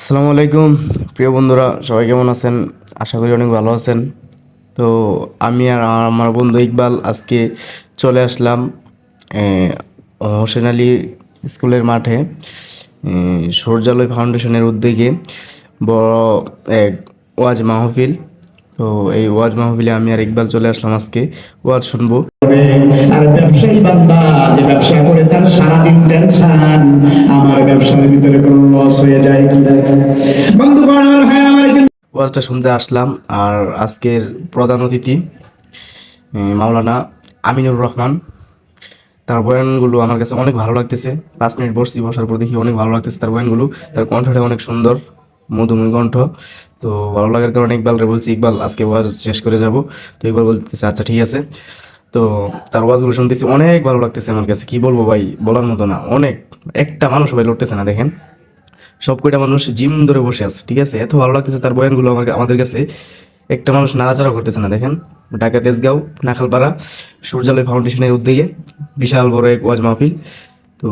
আসসালামু আলাইকুম। প্রিয় বন্ধুরা, সবাই কেমন আছেন? আশা করি অনেক ভালো আছেন। তো আমি আর আমার বন্ধু ইকবাল আজকে চলে আসলাম হোসেন আলী স্কুলের মাঠে সূর্যালয় ফাউন্ডেশনের উদ্যোগে বড় এক ওয়াজ মাহফিল। তো এই ওয়াজ মাহফিলে আমি আর ইকবাল চলে আসলাম আজকে। ওয়াজ শুনব। আর তার সারাদিন টেনশন আমার ব্যবসার ভিতরে কোনো লস হয়ে যায় কিনা বন্ধুগণ, আমার ভাই, আমার ওয়াজটা শুনতে আসলাম, আর আজকের প্রধান অতিথি মাওলানা আমিনুর রহমান। তার বয়ানগুলো আমার কাছে অনেক ভালো লাগতেছে। পাঁচ মিনিট বসছি, বসার পর দেখি অনেক ভালো লাগতেছে তার বয়ানগুলো। তার কণ্ঠটা অনেক সুন্দর, মধুময় কণ্ঠ। তো ভালো লাগার কারণে ইকবালরে বলছি, ইকবাল, আজকে ওয়াজ শেষ করে যাব। তো ইকবাল বলতেছে আচ্ছা ঠিক আছে। তো তার ওয়াজগুলো শুনতেছি, অনেক ভালো লাগতেছে আমার কাছে, কি বলব ভাই, বলার মতো না, অনেক, একটা মানুষ ভাই লড়তেছে না, দেখেন। সব কয়টা মানুষ জিম ধরে বসে আছে, ঠিক আছে? এত ভালো লাগতেছে তার বয়ানগুলো আমার আমাদের কাছে। একটা মানুষ নাড়াচাড়া করতেছে না, দেখেন। ঢাকা, তেজগাঁও, নাখালপাড়া, সূর্যালয় ফাউন্ডেশনের উদ্যোগে বিশাল বড় এক ওয়াজ মাহফিল। তো